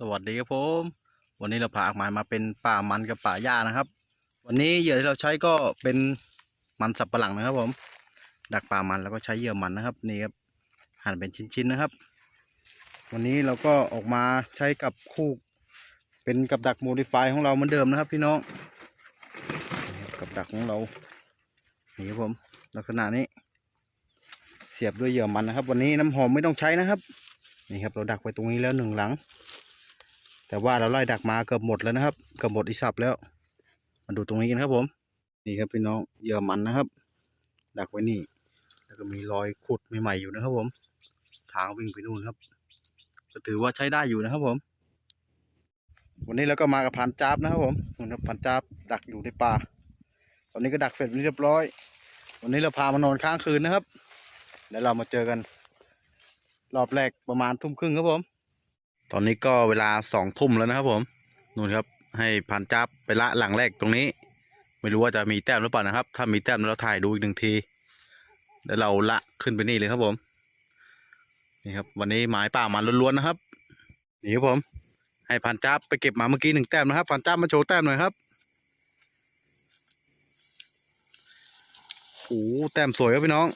สวัสดีครับผม วันนี้เราพาออกหมายมาเป็นป่ามันกับป่าหญ้านะครับ วันนี้เหยื่อที่เราใช้ก็เป็นมันสับปะหลังนะครับผม ดักป่ามันแล้วก็ใช้เหยื่อมันนะครับนี่ครับหั่นเป็นชิ้นๆนะครับ วันนี้เราก็ออกมาใช้กับคู่เป็นกับดักโมดิฟายของเราเหมือนเดิมนะครับ พี่น้องกับดักของเรานี่ครับผม ลักษณะนี้ เสียบด้วยเหยื่อมันนะครับ วันนี้น้ำหอมไม่ต้องใช้นะครับนี่ครับเราดักไปตรงนี้แล้วหนึ่งหลัง แต่ว่าเราไล่ดักมาเกือบหมดแล้วนะครับเกือบหมดอีสับแล้ว มาดูตรงนี้กันครับผม นี่ครับพี่น้องเยื่อมันนะครับ ดักไว้นี่ แล้วก็มีรอยขุดใหม่ๆอยู่นะครับผม ทางวิ่งไปนู่นครับ ก็ถือว่าใช้ได้อยู่นะครับผม วันนี้เราก็มากับพันจับนะครับผมนะครับพันจับดักอยู่ในป่า ตอนนี้ก็ดักเสร็จเป็นที่เรียบร้อย วันนี้เราพามานอนค้างคืนนะครับ แล้วเรามาเจอกัน รอบแรกประมาณทุ่มครึ่งครับผม ตอนนี้ก็เวลาสองทุ่มแล้วนะครับผมนู่นครับ ให้พันจับไปละหลังแรกตรงนี้ ไม่รู้ว่าจะมีแต้มหรือเปล่านะครับ ถ้ามีแต้มเราถ่ายดูอีกหนึ่งที แล้วเราละขึ้นไปนี่เลยครับผม นี่ครับ วันนี้หมายป่ามันล้วนๆนะครับนี่ครับผม ให้พันจับไปเก็บมาเมื่อกี้หนึ่งแต้มนะครับพันจับมาโชว์แต้มหน่อยครับโอ้แต้มสวยครับพี่น้อง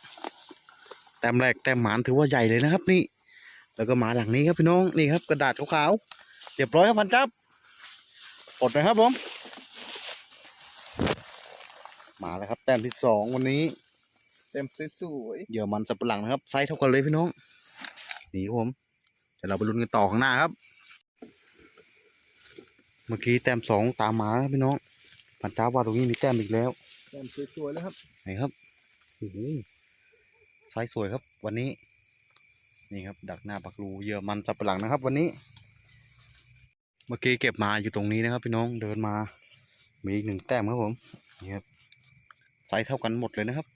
แต้มแรกแต้มหมานถือว่าใหญ่เลยนะครับนี่ แล้วก็มาหลังนี้ครับพี่น้องนี่ครับกระดาษขาวๆเรียบร้อยครับพันจับปลดนะครับผมมาแล้วครับ แต้มที่สองวันนี้เต็มสวยเหยื่อมันสับปะหลังนะครับไซส์เท่ากันเลยพี่น้องนี่ครับผมเดี๋ยวเราไปลุ้นกันต่อข้างหน้าครับ เมื่อกี้แต้มสองตามมาครับพี่น้องพันจ้าว่าตรงนี้มีแต้มอีกแล้วๆเต็มสวยๆแล้วครับไหนครับโอ้โหไซส์สวยครับ วันนี้ นี่ครับ ดักหน้าปักรูเยื่อมันสับปะหลังนะครับ วันนี้ เมื่อกี้เก็บมาอยู่ตรงนี้นะครับพี่น้องเดินมา มีอีกหนึ่งแต้มครับผมนี่ครับไซส์เท่ากันหมดเลยนะครับ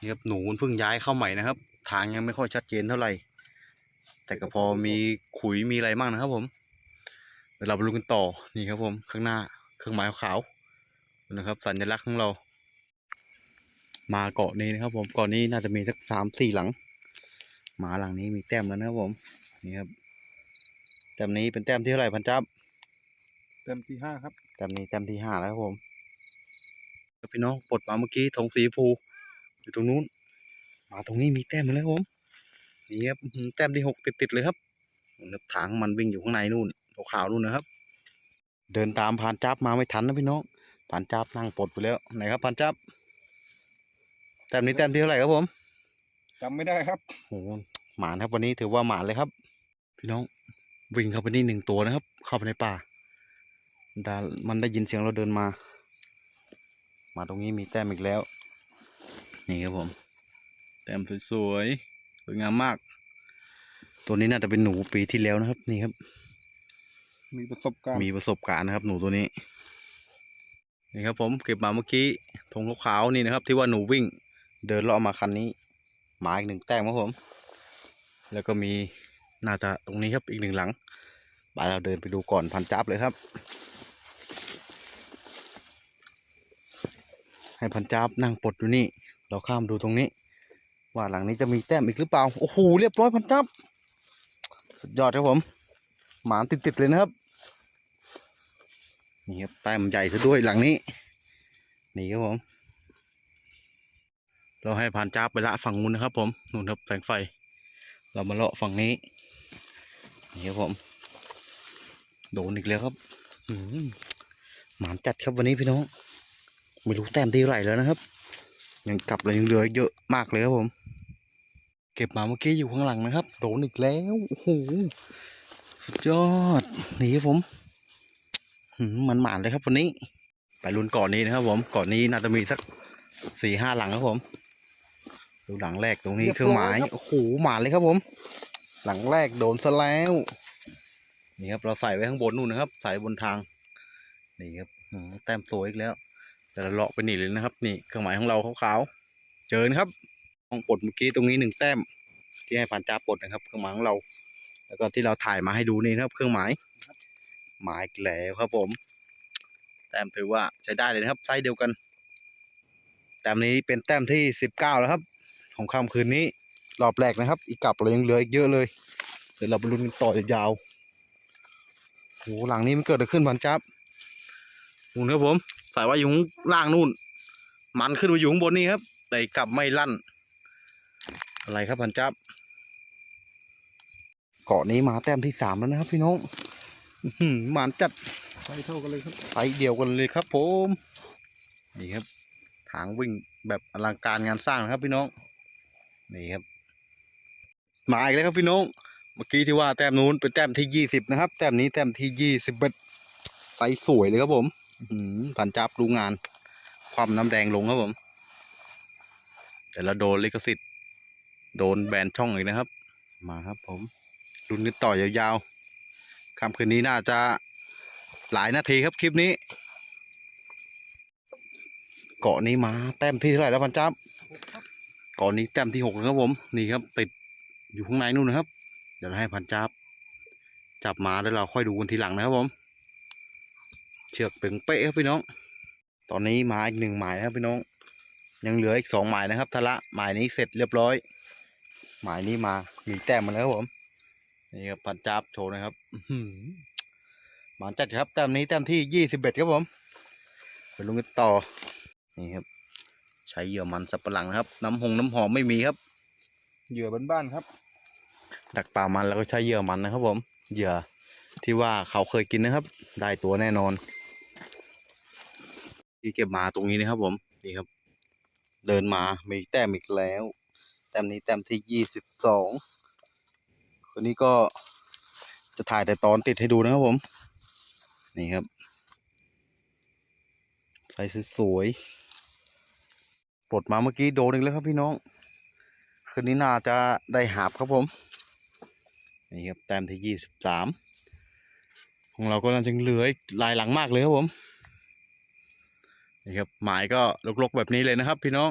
นี่ครับหนูมันเพิ่งย้ายเข้าใหม่นะครับ ทางยังไม่ค่อยชัดเจนเท่าไหร่ แต่ก็พอมีขุยมีอะไรบ้างนะครับผมเดี๋ยวเราไปดูกันต่อนี่ครับผมข้างหน้าเครื่องหมายขาวนะครับ สัญลักษณ์ของเรา มาเกาะนี้นะครับ ผมเกาะนี้น่าจะมีสักสามสี่หลัง หมาหลังนี้มีแต้มแล้วนะครับผม นี่ครับ แต้มนี้เป็นแต้มที่เท่าไหร่พันจับเต็มที่ห้าครับ แต้มนี้แต้มที่ห้าแล้วครับผมแล้วพี่น้องปลดมาเมื่อกี้ธงสีชมพูอยู่ตรงนู้น มาตรงนี้มีแต้มมาแล้วครับผม นี่ครับอื้อหือแต้มที่หกติดๆเลยครับนู่นครับทางมันวิ่งอยู่ข้างในนู่นขาวๆนู่นนะครับ เดินตามผ่านจับมาไม่ทันนะพี่น้องผ่านจับนั่งปลดไปแล้วไหนครับผ่านจับแต้มนี้แต้มที่เท่าไหร่ครับผม จำไม่ได้ครับโอ้โหหมานครับวันนี้ถือว่าหมานเลยครับ พี่น้องวิ่งเข้าไปนี่หนึ่งตัวนะครับ เข้าไปในป่าดามันได้ยินเสียงเราเดินมา มาตรงนี้มีแต้มอีกแล้ว นี่ครับผม แต้มสวยๆสวยงามมาก ตัวนี้น่าจะเป็นหนูปีที่แล้วนะครับ นี่ครับ มีประสบการณ์มีประสบการณ์นะครับ หนูตัวนี้นี่ครับผมเก็บมาเมื่อกี้ธงขาวๆนี่นะครับ ที่ว่าหนูวิ่ง เดินเลาะมาคันนี้ หมาอีกหนึ่งแต้มครับผม แล้วก็มีน่าจะตรงนี้ครับอีกหนึ่งหลังไปเราเดินไปดูก่อนพันจับเลยครับ ให้พันจับนั่งปลดอยู่นี่ เราข้ามดูตรงนี้ ว่าหลังนี้จะมีแต้มอีกหรือเปล่า โอ้โหเรียบร้อยพันจับ สุดยอดครับผม หมาติดๆเลยนะครับ นี่ครับแต้มใหญ่ซะด้วยหลังนี้ นี่ครับผม เราให้ผ่านจ้าไปละฝั่งนู้นนะครับ ผมนู่นครับแสงไฟ เรามาเลาะฝั่งนี้นี่ครับผม โดนอีกแล้วครับหมานจัดครับวันนี้พี่น้องไม่รู้แต้มที่ไหร่แล้วนะครับ ยังกลับเลยยังเหลือเยอะมากเลยครับผม เก็บมาเมื่อกี้อยู่ข้างหลังนะครับ โดนอีกแล้วโอ้โหสุดยอดนี่ครับผมมันหมานเลยครับวันนี้ ไปลุ้นก่อนนี้นะครับผมก่อนนี้น่าจะมีสักสี่ห้าหลังครับผม ดูหลังแรกตรงนี้เครื่องหมายโอ้โหหมานเลยครับผม หลังแรกโดนซะแล้วนี่ครับเราใส่ไว้ข้างบนนู่นนะครับ ใส่บนทางนี่ครับหืมแต้มสวยอีกแล้ว แต่เราเลาะไปนี่เลยนะครับ นี่เครื่องหมายของเราขาวๆเจอนะครับห้องปลดเมื่อกี้ตรงนี้หนึ่งแต้ม ที่ให้พันจ้าปลดนะครับ เครื่องหมายของเรา แล้วก็ที่เราถ่ายมาให้ดูนี่นะครับ เครื่องหมายหมายอีกแล้วครับผม แต้มถือว่าใช้ได้เลยนะครับไซส์เดียวกันแต้มนี้เป็นแต้มที่สิบเก้าแล้วครับ ของค่ำคืนนี้รอบแรกนะครับ อีกกลับเรายังเหลืออีกเยอะเลย เดี๋ยวเราไปลุ้นกันต่อยาวๆโอ้โหหลังนี้มันเกิดอะไรขึ้นพันจับนู่นครับผมสายว่าอยู่ข้างล่างนู่น มันขึ้นมาอยู่ข้างบนนี่ครับ แต่กลับไม่ลั่น อะไรครับพันจับ เกาะนี้มาแต้มที่สามแล้วนะครับ พี่น้องอื้อหือหมันจัดใช้เท่ากันเลยครับไซส์เดียวกันเลยครับ ผม นี่ครับ ทางวิ่งแบบอลังการงานสร้างนะครับ พี่น้อง นี่ครับ มาอีกแล้วครับพี่น้อง เมื่อกี้ที่ว่าแต้มนู้นเป็นแต้มที่ยี่สิบนะครับ แต้มนี้แต้มที่ยี่สิบเอ็ดไซส์สวยเลยครับผมผันจับรู้งาน ความน้ำแดงลงครับผม แต่ละโดนลิขสิทธิ์ โดนแบนช่องอีกนะครับ มาครับผมรุนกันต่อยาวๆค่ำคืนนี้น่าจะหลายนาทีครับคลิปนี้ เกาะนี้มาแต้มที่เท่าไหร่แล้วพันจับ กาะนี้แต้มที่หกนะครับผม นี่ครับ ติดอยู่ข้างในนู่นนะครับ เดี๋ยวให้พันจับ จับมาแล้วเราค่อยดูกันทีหลังนะครับผม เชือกตึงเป๊ะครับพี่น้อง ตอนนี้มาอีกหนึ่งหมายนะครับพี่น้อง ยังเหลืออีกสองหมายนะครับทะละหมายนี้เสร็จเรียบร้อย หมายนี้มามีแต้มมาแล้วครับผม นี่ครับพันจับโชว์นะครับอื้อหือหมานจัดครับแต้มนี้แต้มที่ยี่สิบเอ็ดครับผมไปลงกันต่อนี่ครับ ใช้เหยื่อมันสับปะหลังนะครับ น้ำหงน้ำหอมไม่มีครับ เหยื่อบ้านๆครับ ดักปลามันแล้วก็ใช้เหยื่อมันนะครับ ผม เหยื่อที่ว่าเขาเคยกินนะครับ ได้ตัวแน่นอน ที่เก็บมาตรงนี้นะครับ ผมนี่ครับ เดินมามีแต้มอีกแล้ว แต้มนี้แต้มที่ยี่สิบสองคนนี้ก็จะถ่ายแต่ตอนติดให้ดูนะครับผม นี่ครับใส่สวยๆ ปลดมาเมื่อกี้โดนอีกแล้วครับพี่น้อง คืนนี้น่าจะได้หาบครับผม นี่ครับแต้มที่ยี่สิบสามของเราก็น่าจะเหลืออีกลายหลังมากเลยครับผม นี่ครับหมายก็ลกๆแบบนี้เลยนะครับ พี่น้อง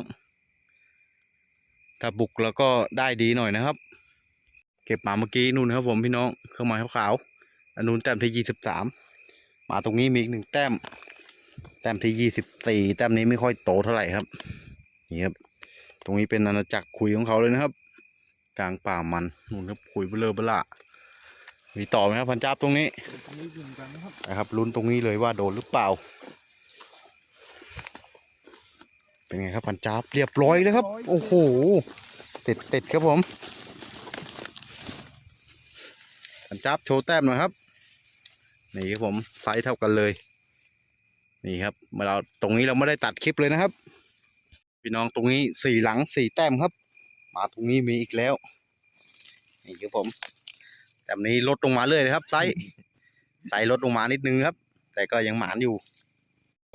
ถ้าบุกแล้วก็ได้ดีหน่อยนะครับ เก็บมาเมื่อกี้นู่นนะครับผมพี่น้อง เครื่องหมายขาวๆอันนู้นแต้มที่ยี่สิบสามมาตรงนี้มีอีกหนึ่งแต้ม แต้มที่ยี่สิบสี่แต้มนี้ไม่ค่อยโตเท่าไหร่ครับ นี่ครับ ตรงนี้เป็นอาณาจักรคุยของเขาเลยนะครับ กลางป่ามันนู่นครับคุยเบลอเบล่ามีต่อไหมครับพันจับตรงนี้นะครับลุ้นตรงนี้เลยว่าโดนหรือเปล่า เป็นไงครับพันจับเรียบร้อยเลยครับ โอ้โหติดติดครับผมพันจับโชว์แต้มหน่อยครับนี่ครับผมไซส์เท่ากันเลย นี่ครับเราตรงนี้เราไม่ได้ตัดคลิปเลยนะครับ พี่น้องตรงนี้สี่หลังสี่แต้มครับ มาตรงนี้มีอีกแล้วนี่ครับผมแต้มนี้ลดลงมาเรื่อยเลยครับไซส์ไซส์ลดลงมานิดนึงครับ แต่ก็ยังหมานอยู่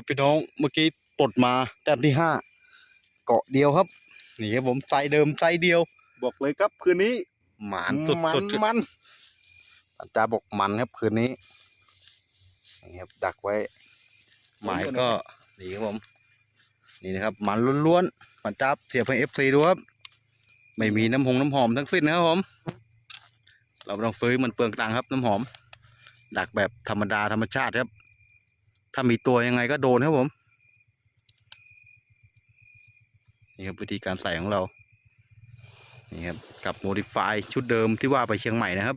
พี่น้องเมื่อกี้ปลดมาแต้มที่ห้าเกาะเดียวครับนี่ครับผมไซส์เดิมไซส์เดียว บอกเลยครับคืนนี้ หมานสุดมันสุดมันอาจารย์บอกมันครับคืนนี้นี่ครับดักไว้หมายก็นี่ครับผม นี่นะครับมันล้วนๆมันจับเสียบให้เอฟซีดูครับ ไม่มีน้ำหงน้ำหอมทั้งสิ้นนะครับผม เราไม่ต้องซื้อมันเปลืองตังค์ครับ น้ำหอม ดักแบบธรรมดาธรรมชาติครับ ถ้ามีตัวยังไงก็โดนครับผม นี่ครับวิธีการใส่ของเรา นี่ครับกับโมดิฟายชุดเดิมที่ว่าไปเชียงใหม่นะครับ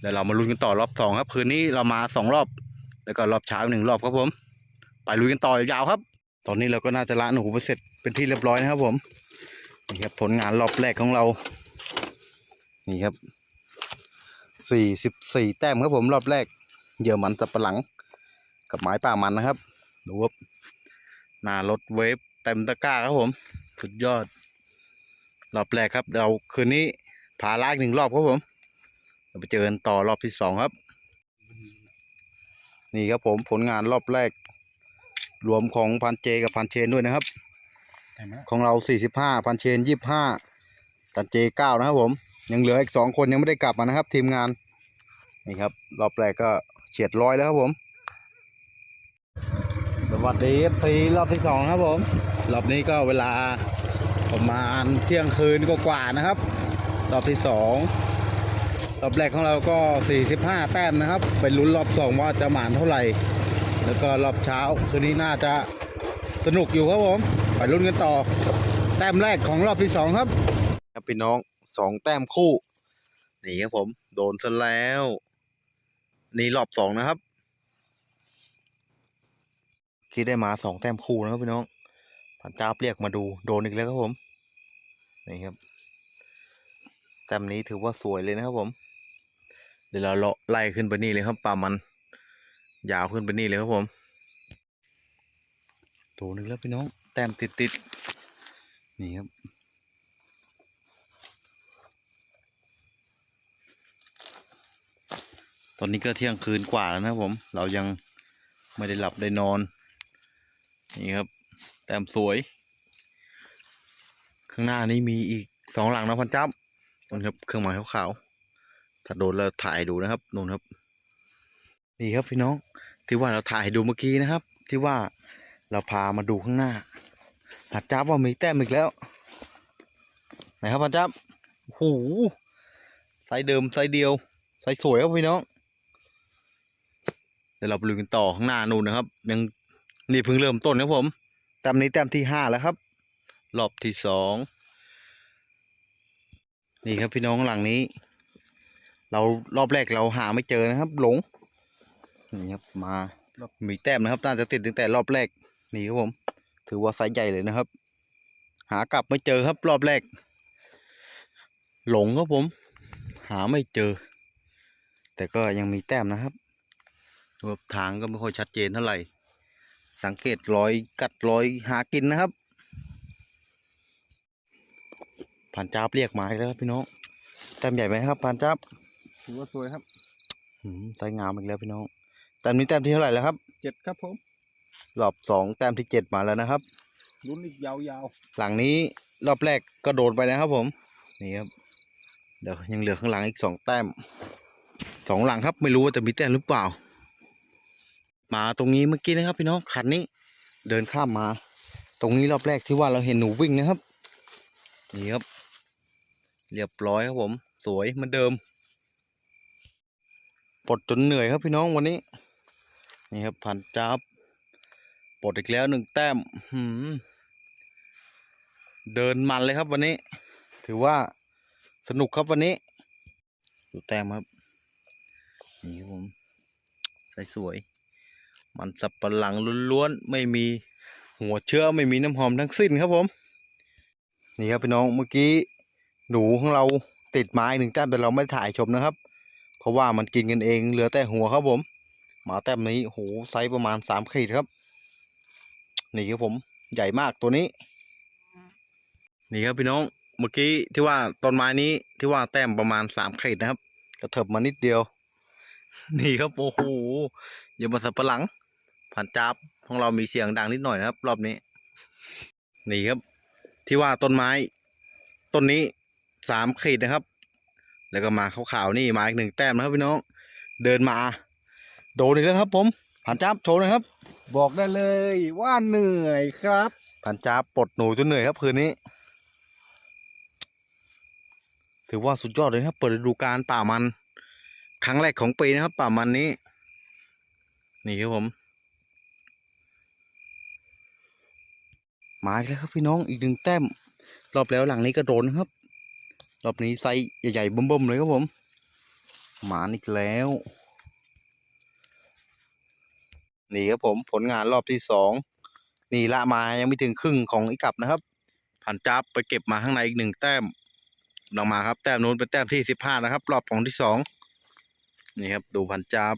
เดี๋ยวเรามาลุ้นกันต่อรอบสองครับ คืนนี้เรามาสองรอบ แล้วก็รอบเช้าอีกหนึ่งรอบครับผมไป ลุยกันต่อยาวครับ ตอนนี้เราก็น่าจะละหนูไปเสร็จเป็นที่เรียบร้อยนะครับผมนี่ครับผลงานรอบแรกของเรา นี่ครับสี่สิบสี่แต้มครับผมรอบแรกเหยื่อมันสับปะหลัง กับไม้ป่ามันนะครับดูครับหน้ารถเวฟเต็มตะกร้าครับผม สุดยอด รอบแรกครับเราคืนนี้พาลากหนึ่งรอบครับผมเราไปเจอกันต่อรอบที่สองครับ นี่ครับผมผลงานรอบแรก รวมของพันเจกับพันเชนด้วยนะครับเห็นไหมของเราสี่สิบห้าพันเชนยี่สิบห้าพันเจเก้านะครับผม ยังเหลืออีกสองคนยังไม่ได้กลับมานะครับ ทีมงาน นี่ครับ รอบแรกก็เฉียดร้อยแล้วครับผม สวัสดีเอฟซีรอบที่สองครับผม รอบนี้ก็เวลาประมาณเที่ยงคืนกว่าๆนะครับ รอบที่สองรอบแรกของเราก็ 45 แต้มนะครับ ไปลุ้นรอบสองว่าจะหมานเท่าไหร่ แล้วก็รอบเช้าคืนนี้น่าจะสนุกอยู่ครับผมไปลุ้นกันต่อ แต้มแรกของรอบที่สองครับครับพี่น้องสองแต้มคู่นี่ครับผมโดนซะแล้ว นี่รอบสองนะครับ ที่ได้มาสองแต้มคู่นะครับพี่น้องผันจ้าเรียกมาดูโดนอีกแล้วครับผมนี่ครับแต้มนี้ถือว่าสวยเลยนะครับผม เดี๋ยวเราเลาะไล่ขึ้นไปนี่เลยครับป่ามัน ยาวขึ้นไปนี่เลยครับผมโดนอีกแล้วพี่น้อง แต้มติดติดๆนี่ครับ ตอนนี้ก็เที่ยงคืนกว่าแล้วนะผม เรายังไม่ได้หลับได้นอน นี่ครับ แต้มสวย ข้างหน้านี้มีอีกสองหลังนะพันจับนู่นครับ เครื่องหมายขาวๆถ้าโดนเราถ่ายดูนะครับนู่นครับ นี่ครับพี่น้อง ที่ว่าเราถ่ายดูเมื่อกี้นะครับ ที่ว่าเราพามาดูข้างหน้าพันจับว่ามีแต้มอีกแล้วไหนครับพันจับโอ้โหไซส์เดิมไซส์เดียวไซส์สวยครับพี่น้องเดี๋ยวเราไปลุยกันต่อข้างหน้านู่นนะครับ ยังนี่เพิ่งเริ่มต้นครับผมแต้มนี้แต้มที่ห้าแล้วครับรอบที่สองนี่ครับพี่น้องหลังนี้ เรารอบแรกเราหาไม่เจอนะครับ หลง นี่ครับมามีแต้มนะครับน่าจะติดตั้งแต่รอบแรกนี่ครับผม ถือว่าไซส์ใหญ่เลยนะครับ หากลับไม่เจอครับรอบแรก หลงครับผม หาไม่เจอ แต่ก็ยังมีแต้มนะครับรบทางก็ไม่ค่อยชัดเจนเท่าไหร่ สังเกตรอยกัดรอยหากินนะครับผ่านจับเรียกมาอีกแล้วครับพี่น้องแต้มใหญ่ไหมครับผ่านจับถือว่าสวยครับหืมไซส์งามอีกแล้วพี่น้อง แต้มนี้แต้มที่เท่าไหร่แล้วครับเจ็ดครับผมรอบสองแต้มที่เจ็ดมาแล้วนะครับลุ้นอีกยาวหลังนี้รอบแรกก็โดนไปนะครับ ผมนี่ครับเดี๋ยวยังเหลือข้างหลังอีกสองแต้มสองหลังครับ ไม่รู้ว่าจะมีแต้มหรือเปล่า มาตรงนี้เมื่อกี้นะครับ พี่น้องคันนี้ เดินข้ามมา ตรงนี้รอบแรกที่ว่าเราเห็นหนูวิ่งนะครับนี่ครับ เรียบร้อยครับผม สวยเหมือนเดิมปลดจนเหนื่อยครับพี่น้องวันนี้ นี่ครับพันจับปลดอีกแล้วหนึ่งแต้มหืมเดินมันเลยครับวันนี้ ถือว่าสนุกครับวันนี้ ดูแต้มครับ นี่ครับผมใส่สวย มันสับปะหลังล้วนๆ ไม่มีหัวเชื้อไม่มีน้ำหอมทั้งสิ้นครับผม นี่ครับพี่น้องเมื่อกี้หนูของเราติดไม้หนึ่งแต้มแต่เราไม่ได้ถ่ายชมนะครับ เพราะว่ามันกินกันเองเหลือแต่หัวครับผม หมาแต้มนี้โหไซส์ประมาณสามขีดครับ นี่ครับผมใหญ่มากตัวนี้ นี่ครับพี่น้องเมื่อกี้ที่ว่าต้นไม้นี้ที่ว่าแต้มประมาณสามขีดนะครับ กระเถิบมานิดเดียว นี่ครับโอ้โหอย่ามาสับปะหลัง ผ่านจับของเรามีเสียงดังนิดหน่อยนะครับ รอบนี้ นี่ครับ ที่ว่าต้นไม้ ต้นนี้สามขีดนะครับ แล้วก็มาขาวๆนี่มาอีกหนึ่งแต้มนะครับพี่น้อง เดินมา โดนอีกแล้วครับ ผมผ่านจับโชว์หน่อยครับๆบอกได้เลยว่าเหนื่อยครับผ่านจับปลดหนูจนเหนื่อยครับคืนนี้ ถือว่าสุดยอดเลยนะครับ เปิดฤดูกาลป่ามัน ครั้งแรกของปีนะครับ ป่ามันนี้ นี่ครับผมมาอีกแล้วครับพี่น้องอีกหนึ่งแต้ม รอบแล้วหลังนี้ก็โดนนะครับ รอบนี้ไซส์ใหญ่ๆเบิ่มๆเลยครับผม หมานอีกแล้ว นี่ครับผมผลงานรอบที่สองนี่ละมายังไม่ถึงครึ่งของไอ้กลับนะครับผ่านจับไปเก็บมาข้างในอีกหนึ่งแต้มลงมาครับแต้มนู้นเป็นแต้มที่สิบห้านะครับ รอบของที่สองนี่ครับดูผ่านจับ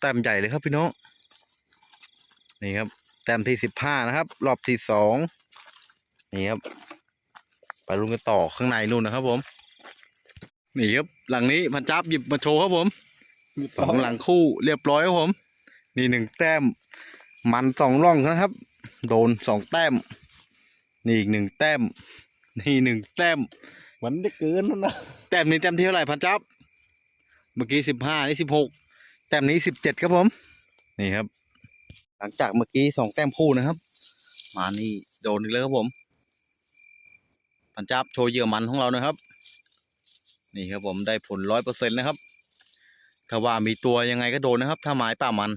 แต้มใหญ่เลยครับพี่น้องนี่ครับแต้มที่สิบห้านะครับ รอบที่สองนี่ครับ ไปลุ้นกันต่อข้างในนู่นนะครับผม นี่ครับหลังนี้พันจับหยิบมาโชว์ครับผม สองหลังคู่เรียบร้อยครับผม นี่หนึ่งแต้ม มันสองร่องนะครับ โดนสองแต้ม นี่อีกหนึ่งแต้ม นี่หนึ่งแต้ม มันได้เกินแล้วนะ แต้มนี้แต้มที่เท่าไหร่พันจับ เมื่อกี้สิบห้านี่สิบหกแต้มนี้สิบเจ็ดครับผม นี่ครับ หลังจากเมื่อกี้สองแต้มคู่นะครับ มานี่โดนอีกแล้วครับผม พันจับโชว์เหยื่อมันของเรานะครับ นี่ครับผมได้ผลร้อยเปอร์เซ็นต์นะครับ ถ้าว่ามีตัวยังไงก็โดนนะครับ ถ้าหมายป่ามัน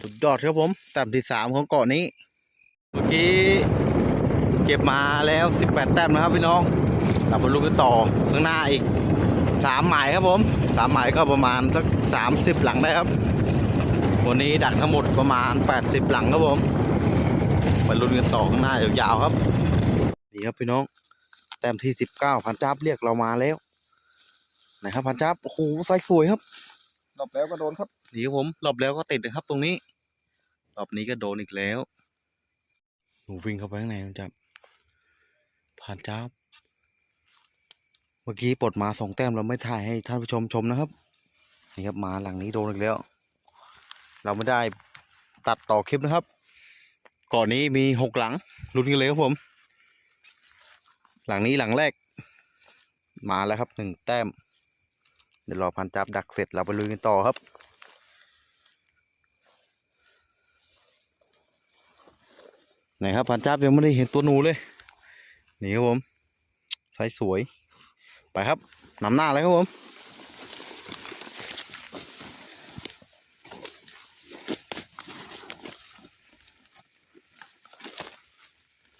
สุดยอดครับผมแต้มที่สามของเกาะนี้ เมื่อกี้เก็บมาแล้วสิบแปดแต้มนะครับพี่น้องเราไปลุกันต่อข้างหน้าอีกสามหมายครับผมสามหมายก็ประมาณสักสามสิบหลังได้ครับ วันนี้ดักทั้งหมดประมาณแปดสิบหลังครับผมไปลุ้นกันต่อข้างหน้ายาวๆครับ นี่ครับพี่น้องแต้มที่สิบเก้าพันจับเรียกเรามาแล้ว ไหนครับพันจับโอ้โหไซส์สวยครับรอบแล้วก็โดนครับนี่ครับผมรอบแล้วก็ติดนะครับ ตรงนี้รอบนี้ก็โดนอีกแล้วหนูวิ่งเข้าไปข้างในมันจับผ่านจ้าบเมื่อกี้ปลดมาสองแต้มเราไม่ถ่ายให้ท่านผู้ชมชมนะครับนี่ครับมาหลังนี้โดนอีกแล้ว เราไม่ได้ตัดต่อคลิปนะครับ ก่อนนี้มีหกหลังลุ้นกันเลยครับผม หลังนี้หลังแรก มาแล้วครับหนึ่งแต้มเดี๋ยวรอพันจับดักเสร็จเราไปลุยกันต่อครับไหนครับพันจับยังไม่ได้เห็นตัวหนูเลยนี่ครับผมไซส์สวยไปครับนำหน้าเลยครับผม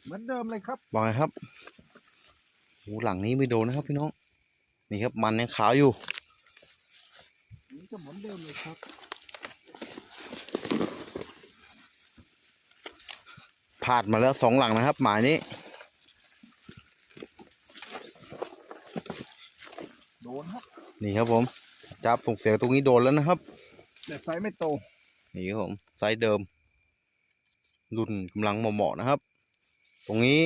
เหมือนเดิมเลยครับบอกไงครับโอ้หลังนี้ไม่โดนนะครับพี่น้อง นี่ครับมันยังขาวอยู่นี่ ก็เหมือนเดิมเลยครับพลาดมาแล้วสองหลังนะครับ หมายนี้ โดนครับ นี่ครับผมจับส่งเสียงตรงนี้โดนแล้วนะครับ แต่ไซส์ไม่โต นี่ครับผมไซส์เดิม รุ่นกำลังเหมาะๆนะครับ ตรงนี้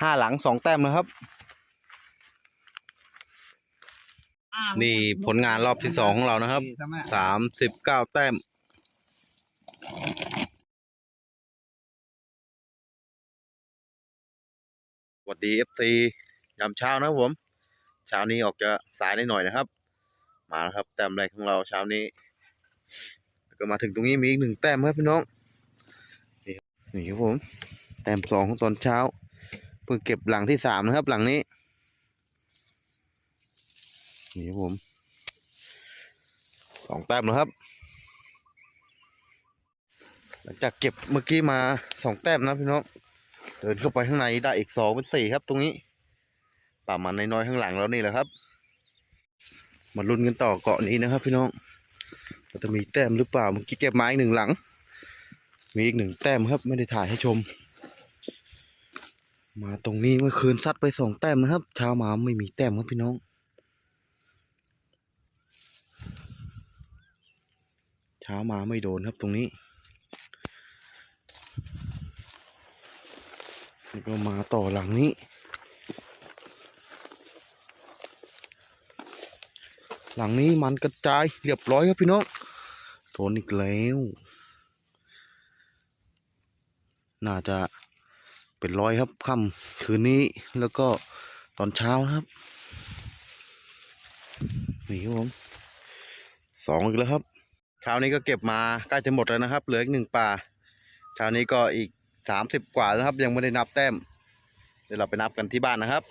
ห้าหลังสองแต้มนะครับ นี่ผลงานรอบที่สองของเรานะครับ สามสิบเก้าแต้ม สวัสดี FC ยามเช้านะครับผม เช้านี้ออกจะสายได้หน่อยนะครับ มาแล้วครับ แต้มแรกของเราเช้านี้แล้วก็มาถึงตรงนี้มีอีกหนึ่งแต้มครับพี่น้องนี่ครับนี่ครับผม แต้มสองของตอนเช้า เพิ่งเก็บหลังที่สามนะครับ หลังนี้ นี่ครับผมสองแต้มแล้วครับ หลังจากเก็บเมื่อกี้มาสองแต้มนะพี่น้องเดินเข้าไปข้างในได้อีกสองเป็นสี่ครับ ตรงนี้ป่ามันน้อยๆข้างหลังแล้วนี่แหละครับ มาลุ้นกันต่อเกาะนี้นะครับ พี่น้องจะมีแต้มหรือเปล่าเมื่อกี้เก็บไม้หนึ่งหลัง มีอีกหนึ่งแต้มครับ ไม่ได้ถ่ายให้ชม มาตรงนี้เมื่อคืนซัดไปสองแต้มนะครับเช้ามาไม่มีแต้มครับพี่น้อง เช้ามาไม่โดนครับตรงนี้แล้วก็มาต่อหลังนี้ หลังนี้มันกระจายเรียบร้อยครับพี่น้องโดนอีกแล้ว น่าจะเป็นร้อยครับค่ำคืนนี้แล้วก็ตอนเช้าครับนี่ครับผมสองอีกแล้วครับ เช้านี้ก็เก็บมาใกล้จะหมดแล้วนะครับ เหลืออีกหนึ่งป่าเช้านี้ก็อีกสามสิบกว่าแล้วครับ ยังไม่ได้นับแต้ม เดี๋ยวเราไปนับกันที่บ้านนะครับ